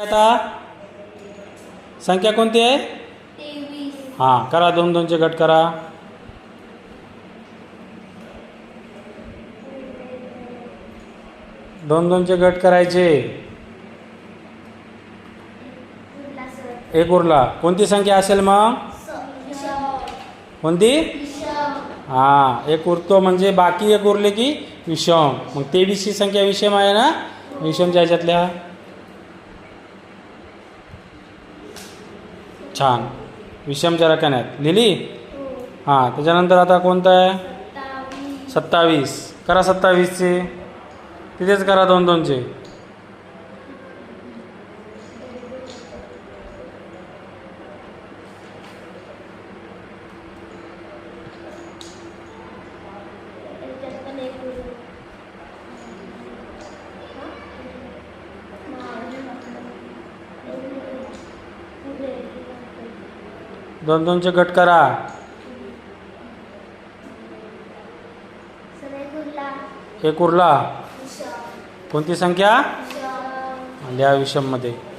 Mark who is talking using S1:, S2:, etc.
S1: आता संख्या कोणती आहे?
S2: तेवीस.
S1: हां करा दोन दोनचे गट करा. दोन दोनचे गट करायचे. एक उरला. कोणती संख्या असेल मग? कोणती? हां एक उरतो म्हणजे बाकी एक उरले की विषम. मग तेवीसची संख्या विषम आहे ना? विषमच्या ह्याच्यातल्या. छान. विषमच्या रकान्यात लिहिली?
S2: हो
S1: हां त्याच्यानंतर आता कोणतं आहे?
S2: सत्तावीस.
S1: करा सत्तावीसचे. तिथेच करा दोन दोनचे. दोन दोनचे गट करा.
S2: एक उरला.
S1: कोणती संख्या?
S2: विषम
S1: लिहा विषममध्ये.